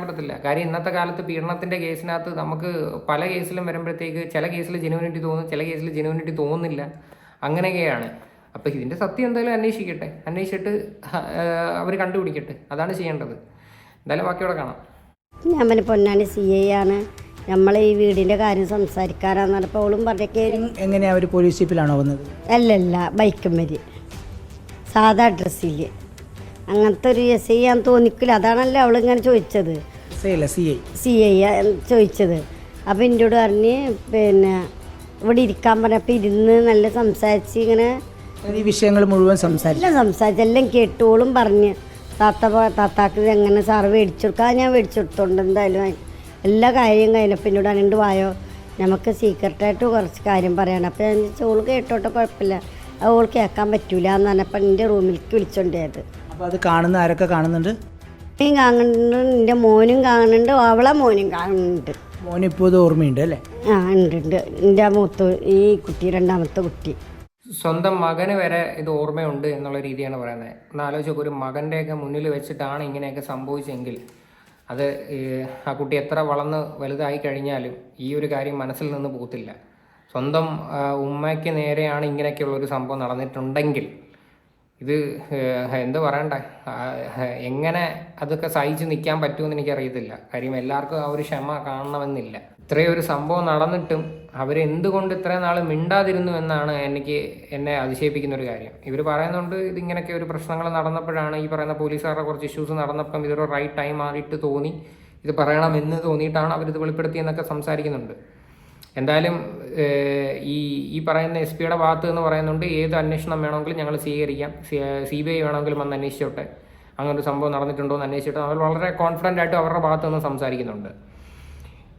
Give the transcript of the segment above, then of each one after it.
പറ്റത്തില്ല. കാര്യം ഇന്നത്തെ കാലത്ത് പീഡനത്തിന്റെ കേസിനകത്ത് നമുക്ക് പല കേസിലും വരുമ്പോഴത്തേക്ക് ചില കേസിൽ ജെനുവിനിറ്റി തോന്നും ചില കേസിൽ ജെനുവിനിറ്റി തോന്നുന്നില്ല. അങ്ങനെയൊക്കെയാണ്. അപ്പോൾ ഇതിന്റെ സത്യം എന്തായാലും അന്വേഷിക്കട്ടെ. അന്വേഷിച്ചിട്ട് അവർ കണ്ടുപിടിക്കട്ടെ. അതാണ് ചെയ്യേണ്ടത്. എന്തായാലും ബാക്കിയോടെ കാണാം. ഞാൻ പിന്നെ പൊന്നാനി സി ഐ ആണ്. നമ്മൾ ഈ വീടിന്റെ കാര്യം സംസാരിക്കാനാന്ന് പറഞ്ഞപ്പോൾ അവളും പറഞ്ഞൊക്കെ എങ്ങനെയാ അവർ പോലീസ് ജീപ്പിലാണോ വന്നത്? അല്ലല്ല ബൈക്കും വരി സാധാ ഡ്രസ്സിൽ അങ്ങനത്തെ ഒരു എസ് ഐ ഞാൻ തോന്നിക്കില്ല. അതാണല്ലോ അവളിങ്ങനെ ചോദിച്ചത്. സി ഐ ചോദിച്ചത്. അപ്പം എന്നോട് പറഞ്ഞ് പിന്നെ ഇവിടെ ഇരിക്കാൻ പറഞ്ഞപ്പോൾ ഇരുന്ന് നല്ല സംസാരിച്ച് ഇങ്ങനെ ഈ വിഷയങ്ങൾ മുഴുവൻ സംസാരിച്ചു. എല്ലാം സംസാരിച്ച് എല്ലാം കേട്ടോളും പറഞ്ഞ് താത്ത താത്താക്ക് എങ്ങനെ സാറ് മേടിച്ചു ഞാൻ മേടിച്ചു കൊടുത്തോണ്ട് എന്തായാലും എല്ലാ കാര്യം കഴിഞ്ഞപ്പോൾ എന്നോട് അനണ്ട് വായോ നമുക്ക് സീക്രട്ടായിട്ട് കുറച്ച് കാര്യം പറയണം. അപ്പോൾ ഞാൻ ചോദിച്ചു ഓൾ കേട്ടോട്ടെ കുഴപ്പമില്ല. ഓൾ കേൾക്കാൻ പറ്റൂല എന്ന് പറഞ്ഞപ്പോൾ എന്റെ റൂമിലേക്ക് വിളിച്ചോണ്ടിയത്. അപ്പോൾ അത് കാണുന്ന ആരൊക്കെ കാണുന്നുണ്ട്? നീ കാണുന്നുണ്ട് എന്റെ മോനും കാണുന്നുണ്ട് അവളെ മോനും കാണുന്നുണ്ട്. മോനിപ്പോൾ ഇത് ഓർമ്മയുണ്ട് അല്ലേ? ആ ഉണ്ട് ഉണ്ട്. എന്റെ മൂത്ത ഈ കുട്ടി രണ്ടാമത്തെ കുട്ടി. സ്വന്തം മകന് വരെ ഇത് ഓർമ്മയുണ്ട് എന്നുള്ള രീതിയാണ് പറയുന്നത്. ഒന്ന് ആലോചിച്ച് ഒരു മകന്റെയൊക്കെ മുന്നിൽ വെച്ചിട്ടാണ് ഇങ്ങനെയൊക്കെ സംഭവിച്ചെങ്കിൽ അത് ആ കുട്ടി എത്ര വളർന്ന് വലുതായി കഴിഞ്ഞാലും ഈ ഒരു കാര്യം മനസ്സിൽ നിന്ന് പോകത്തില്ല. സ്വന്തം ഉമ്മയ്ക്ക് നേരെയാണ് ഇങ്ങനെയൊക്കെയുള്ള ഒരു സംഭവം നടന്നിട്ടുണ്ടെങ്കിൽ ഇത് എന്താ പറയണ്ടേ? എങ്ങനെ അതൊക്കെ സഹിച്ച് നിൽക്കാൻ പറ്റുമെന്ന് എനിക്കറിയത്തില്ല. കാര്യം എല്ലാവർക്കും ആ ഒരു ക്ഷമ കാണണമെന്നില്ല. ഇത്രയും ഒരു സംഭവം നടന്നിട്ടും അവരെന്തുകൊണ്ട് ഇത്രയും നാൾ മിണ്ടാതിരുന്നു എന്നാണ് എനിക്ക് എന്നെ അതിശയിപ്പിക്കുന്ന ഒരു കാര്യം. ഇവർ പറയുന്നുണ്ട് ഇതിങ്ങനെയൊക്കെ ഒരു പ്രശ്നങ്ങൾ നടന്നപ്പോഴാണ് ഈ പറയുന്ന പോലീസുകാരുടെ കുറച്ച് ഇഷ്യൂസ് നടന്നപ്പം ഇതൊരു റൈറ്റ് ടൈം ആയിട്ട് തോന്നി. ഇത് പറയണമെന്ന് തോന്നിയിട്ടാണ് അവരിത് വെളിപ്പെടുത്തിയെന്നൊക്കെ സംസാരിക്കുന്നുണ്ട്. എന്തായാലും ഈ ഈ പറയുന്ന എസ് പിയുടെ ഭാഗത്ത് എന്ന് പറയുന്നുണ്ട് ഏത് അന്വേഷണം വേണമെങ്കിലും ഞങ്ങൾ സ്വീകരിക്കാം. സി ബി ഐ വേണമെങ്കിലും വന്ന് അന്വേഷിച്ചോട്ടെ. അങ്ങനൊരു സംഭവം നടന്നിട്ടുണ്ടോ എന്ന് അന്വേഷിച്ചിട്ട് അവർ വളരെ കോൺഫിഡന്റ് ആയിട്ട് അവരുടെ ഭാഗത്ത് നിന്ന് സംസാരിക്കുന്നുണ്ട്.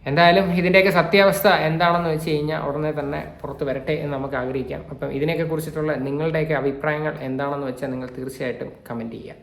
എന്തായാലും ഇതിന്റെയൊക്കെ സത്യാവസ്ഥ എന്താണെന്ന് വെച്ച് കഴിഞ്ഞാൽ ഉടനെ തന്നെ പുറത്ത് വരട്ടെ എന്ന് നമുക്ക് ആഗ്രഹിക്കാം. അപ്പം ഇതിനെയൊക്കെ കുറിച്ചിട്ടുള്ള നിങ്ങളുടെയൊക്കെ അഭിപ്രായങ്ങൾ എന്താണെന്ന് വെച്ചാൽ നിങ്ങൾ തീർച്ചയായിട്ടും കമന്റ് ചെയ്യുക.